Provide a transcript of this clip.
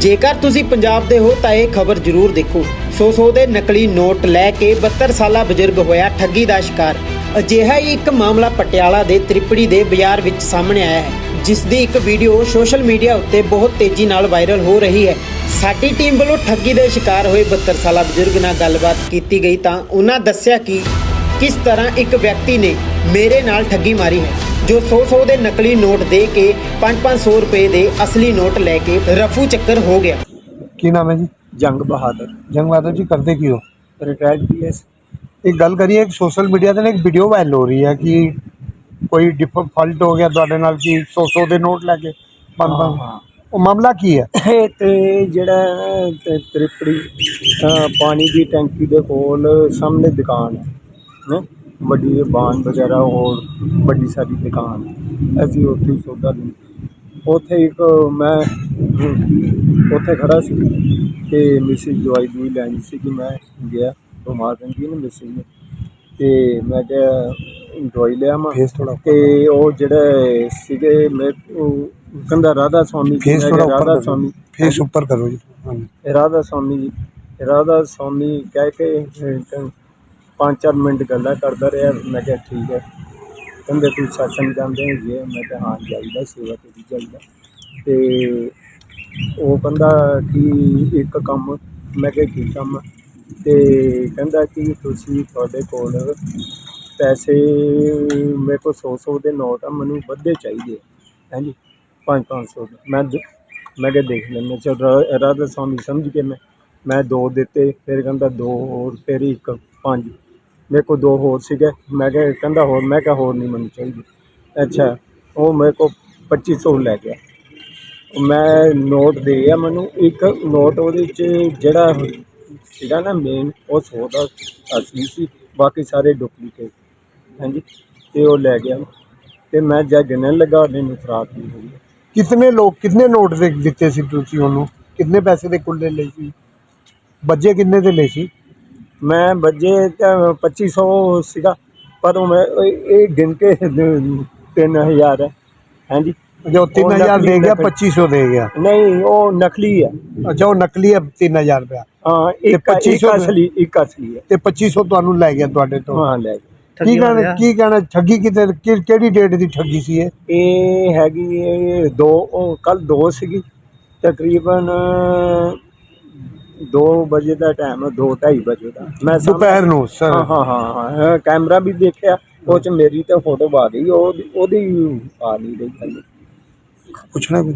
ਜੇਕਰ ਤੁਸੀਂ ਪੰਜਾਬ ਦੇ ਹੋ ਤਾਂ ਇਹ ਖਬਰ ਜ਼ਰੂਰ ਦੇਖੋ। 100-100 ਦੇ ਨਕਲੀ ਨੋਟ ਲੈ ਕੇ 72 ਸਾਲਾ ਬਜ਼ੁਰਗ ਹੋਇਆ ਠੱਗੀ ਦਾ ਸ਼ਿਕਾਰ। ਅਜਿਹਾ ਹੀ ਇੱਕ ਮਾਮਲਾ ਪਟਿਆਲਾ ਦੇ ਤ੍ਰਿਪੜੀ ਦੇ ਬਾਜ਼ਾਰ ਵਿੱਚ ਸਾਹਮਣੇ ਆਇਆ ਹੈ ਜਿਸ ਦੀ ਇੱਕ ਵੀਡੀਓ ਸੋਸ਼ਲ ਮੀਡੀਆ ਉੱਤੇ ਬਹੁਤ ਤੇਜ਼ੀ ਨਾਲ ਵਾਇਰਲ ਹੋ ਰਹੀ ਹੈ। ਸਾਡੀ ਟੀਮ ਵੱਲੋਂ ਠੱਗੀ ਦੇ ਸ਼ਿਕਾਰ ਹੋਏ 72 ਸਾਲਾ ਬਜ਼ੁਰਗ ਨਾਲ ਗੱਲਬਾਤ ਕੀਤੀ ਗਈ ਤਾਂ ਉਹਨਾਂ ਦੱਸਿਆ ਕਿ ਕਿਸ ਤਰ੍ਹਾਂ ਇੱਕ ਵਿਅਕਤੀ ਨੇ ਮੇਰੇ ਨਾਲ ਠੱਗੀ ਮਾਰੀ ਹੈ। ਜੋ 100-100 ਦੇ ਨਕਲੀ ਨੋਟ ਦੇ ਕੇ 5-500 ਰੁਪਏ ਦੇ ਅਸਲੀ ਨੋਟ ਲੈ ਕੇ ਰਫੂ ਚੱਕਰ ਹੋ ਗਿਆ। ਕੀ ਨਾਮ ਹੈ ਜੀ? ਜੰਗ ਬਹਾਦਰ। ਜੰਗ ਬਹਾਦਰ ਜੀ ਕਰਦੇ ਕੀ ਹੋ? ਰਿਟਾਇਰਡ ਪੀਐਸ ਇੱਕ ਗੱਲ ਕਰੀਏ ਇੱਕ ਸੋਸ਼ਲ ਮੀਡੀਆ ਤੇ ਨਾ ਇੱਕ ਵੀਡੀਓ ਵਾਇਰਲ ਹੋ ਰਹੀ ਹੈ ਕਿ ਕੋਈ ਡਿਫਾਲਟ ਹੋ ਗਿਆ ਤੁਹਾਡੇ ਨਾਲ ਕਿ 100 ਦੇ ਨੋਟ ਲੈ ਕੇ ਪੰਜ ਪੰਜ ਉਹ ਮਾਮਲਾ ਕੀ ਹੈ? ਇਹ ਤੇ ਜਿਹੜਾ ਤੇ ਤ੍ਰਿਪੜੀ ਪਾਣੀ ਦੀ ਟੈਂਕੀ ਦੇ ਕੋਲ ਸਾਹਮਣੇ ਦੁਕਾਨ ਹੈ ਹੈਂ। ਵੱਡੀ ਬਾਣ ਵਗੈਰਾ ਹੋਰ ਵੱਡੀ ਸਾਰੀ ਦੁਕਾਨ। ਅਸੀਂ ਉੱਥੇ ਹੀ ਸੌਦਾ ਲੈਂਦੇ। ਉੱਥੇ ਇੱਕ ਮੈਂ ਉੱਥੇ ਖੜਾ ਸੀ ਤੇ ਮਿਸਿਸ ਦਵਾਈ ਦੂਈ ਲੈਣੀ ਸੀ ਕਿ ਮੈਂ ਗਿਆ ਬਿਮਾਰ ਰਹਿੰਦੀ ਹੈ ਨਾ ਮਿਸਿਸ ਨੇ। ਤੇ ਮੈਂ ਕਿਹਾ ਦਵਾਈ ਲਿਆ ਮੈਂ ਫੇਸ ਥੋੜਾ ਤੇ ਉਹ ਜਿਹੜੇ ਸੀਗੇ ਮੈਂ ਕਹਿੰਦਾ ਰਾਧਾ ਸਵਾਮੀ ਫੇਸ ਥੋੜਾ ਰਾਧਾ ਸਵਾਮੀ। ਫੇਸ ਉੱਪਰ ਕਰੋ ਜੀ। ਰਾਧਾ ਸਵਾਮੀ ਜੀ ਰਾਧਾ ਸਵਾਮੀ ਕਹਿ ਕੇ ਅਹ, ਕ- ਪੰਜ ਚਾਰ ਮਿੰਟ ਗੱਲਾਂ ਕਰਦਾ ਰਿਹਾ ਮੈਂ ਕਿਹਾ ਠੀਕ ਹੈ। ਕਹਿੰਦੇ ਤੁਸੀਂ ਸਤਸੰਗ ਜਾਂਦੇ ਹੋ ਜੀ? ਮੈਂ ਕਿਹਾ ਹਾਂ ਜਾਈਦਾ ਸੇਵਾ ਤੇ ਵੀ ਜਾਈਦਾ। ਤੇ ਉਹ ਕਹਿੰਦਾ ਕਿ ਇੱਕ ਕੰਮ ਮੈਂ ਕਿਹਾ ਕੀ ਕੰਮ? ਤੇ ਕਹਿੰਦਾ ਕਿ ਤੁਸੀਂ ਤੁਹਾਡੇ ਕੋਲ ਪੈਸੇ ਮੇਰੇ ਕੋਲ 100 100 ਦੇ ਨੋਟ ਆ ਮੈਨੂੰ ਵੱਧੇ ਚਾਹੀਦੇ ਆ। ਹਾਂਜੀ 5 500 ਦੇ। ਮੈਂ ਦ- ਮੈਂ ਕਿਹਾ ਦੇਖ ਲੈਂਦੇ ਚਲ ਰਾਧਾ ਸਵਾਮੀ ਸਮਝ ਕੇ ਮੈਂ ਮੈਂ ਦੋ ਦਿੱਤੇ ਫਿਰ ਕਹਿੰਦਾ ਦੋ ਹੋਰ ਫਿਰ ਇੱਕ ਪੰਜ। ਮੇਰੇ ਕੋਲ ਦੋ ਹੋਰ ਸੀਗੇ। ਮੈਂ ਕਿਹਾ, ਕਹਿੰਦਾ ਹੋਰ, ਮੈਂ ਕਿਹਾ ਹੋਰ ਨਹੀਂ ਮੈਨੂੰ ਚਾਹੀਦੀ। ਅੱਛਾ, ਉਹ ਮੇਰੇ ਕੋਲ 2500 ਲੈ ਗਿਆ। ਮੈਂ ਨੋਟ ਦੇ ਗਿਆ ਮੈਨੂੰ, ਇੱਕ ਨੋਟ ਉਹਦੇ ਚ ਜਿਹੜਾ ਸੀਗਾ ਨਾ ਮੇਨ ਉਹ 100 ਦਾ ਅਸਲੀ ਸੀ, ਬਾਕੀ ਸਾਰੇ ਡੁਪਲੀਕੇਟ ਹਾਂਜੀ, ਤੇ ਉਹ ਲੈ ਗਿਆ। ਤੇ ਮੈਂ ਜਦ ਗਿਣਨ ਲੱਗਾ, ਮੈਨੂੰ ਫਰਾਕ ਨਹੀਂ ਹੋਈ ਕਿਤਨੇ ਲੋਕ, ਕਿਤਨੇ ਨੋਟ ਦੇ ਦਿੱਤੇ ਸੀ ਤੁਸੀਂ ਉਹਨੂੰ? ਕਿੰਨੇ ਪੈਸੇ ਦੇ ਕੁੱਲੇ ਲਏ ਸੀ? ਬੱਜੇ ਕਿੰਨੇ ਦੇ ਲਏ ਸੀ? ਮੈਂ ਵੱਜੇ ਤਾਂ 2500 ਸੀਗਾ ਪਰ ਉਹ ਮੈਂ ਇਹ ਗਿਣ ਕੇ 3000 ਹੈ। ਹਾਂਜੀ। ਜੋ 3000 ਨਕਲੀ ਦੇ ਗਿਆ ਨਕਲੀ। 2500 ਦੇ ਗਿਆ। ਨਹੀਂ ਉਹ ਨਕਲੀ ਹੈ। ਅੱਛਾ ਉਹ ਨਕਲੀ ਹੈ 3000 ਰੁਪਇਆ। ਹਾਂ ਇੱਕ ਇੱਕ 2500 ਅਸਲੀ ਇੱਕ ਅਸਲੀ ਹੈ। ਤੇ 2500 ਤੁਹਾਨੂੰ ਲੈ ਗਿਆ ਤੁਹਾਡੇ ਤੋਂ। ਹਾਂ ਲੈ ਗਏ। ਕੀ ਕਹਿਣਾ ਕੀ ਕਹਿਣਾ ਠੱਗੀ ਕਿਤੇ ਕਿਹੜੀ ਡੇਟ ਦੀ ਠੱਗੀ ਸੀ ਇਹ? ਇਹ ਹੈਗੀ ਇਹ ਦੋ ਕੱਲ ਦੋ ਸੀਗੀ। ਤਕਰੀਬਨ 2 ਵਜੇ ਦਾ ਟਾਈਮ 2:30 ਵਜੇ ਦਾ। ਮੈਂ ਸਾਹਮਣੇ- ਦੁਪਹਿਰ ਨੂੰ ਸਰ। ਹਾਂ ਹਾਂ ਹਾਂ ਹਾਂ। ਹਾਂ, ਕੈਮਰਾ ਵੀ ਦੇਖਿਆ ਉਹ ਚ ਮੇਰੀ ਤਾਂ ਫੋਟੋ ਆ ਗਈ ਉਹ ਉਹਦੀ ਆ ਨਹੀਂ ਰਹੀ। ਪੁੱਛਣਾ ਕੁਝ